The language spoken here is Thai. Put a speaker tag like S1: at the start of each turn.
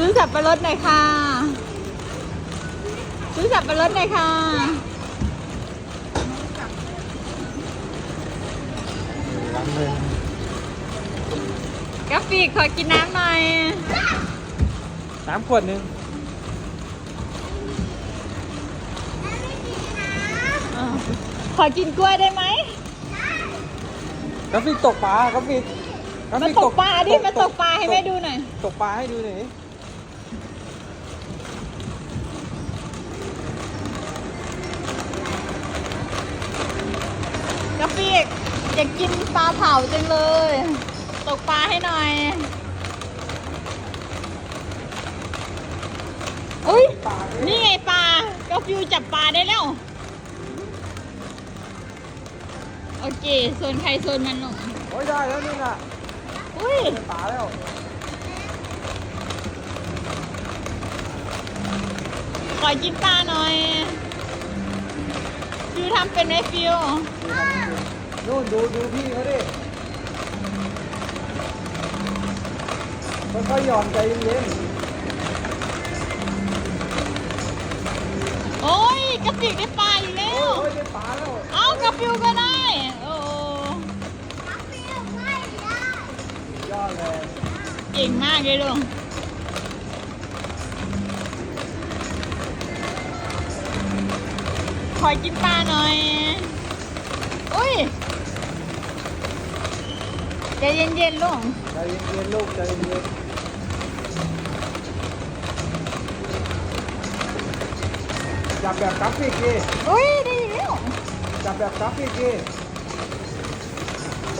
S1: ซื้อสับปะรดหน่อยค่ะ ซื้อสับปะรดหน่อยค่ะ
S2: ล้างเลย
S1: กาฟิกขอกินน้ำหน่อย
S2: น้ำขวดหนึง
S1: อาวขอกินกล้วยได้ไหม
S2: กาฟิกตกปลากาฟิกก
S1: มา
S2: ฟิ
S1: ตกปลาดิมาตกปลาให้แม่ดูหน่อย
S2: ตกปลาให้ดูหน่อย ดิ
S1: กาฟิกอยากกินปลาเผาจังเลย ตกปลาให้หน่อยอุ้ยนี่ไงปลาก็ฟิวจับปลาได้แล้ว โอเคโซนใครโซนมันลง
S2: โอ้ยได้แล้วนี่น่ะ
S1: อุ้ย
S2: ปลาแล้ว
S1: ขอกินปลาหน่อย ทำเป็นไหมฟิว
S2: นู่นดูดูพี่เขาดิค่อยๆหย่อนใจเย็น
S1: โอ้ยกระปิกได้ปลาอยู่แล้
S2: ๆโอ้
S1: ว
S2: ยได้ปลาแล้ว
S1: เอ้ากระฟิวก็ได้ โอ้
S2: ยอดเลย
S1: เก่งมากเลยลุง ขอกินปลาหน่อย อุ้ยใจเย็นๆลุง
S2: ใจเย็นๆลูกใจเย็นจับแบบกราฟิกดิ
S1: อุ้ยดีแล้ว
S2: จับแบบกราฟิกดิ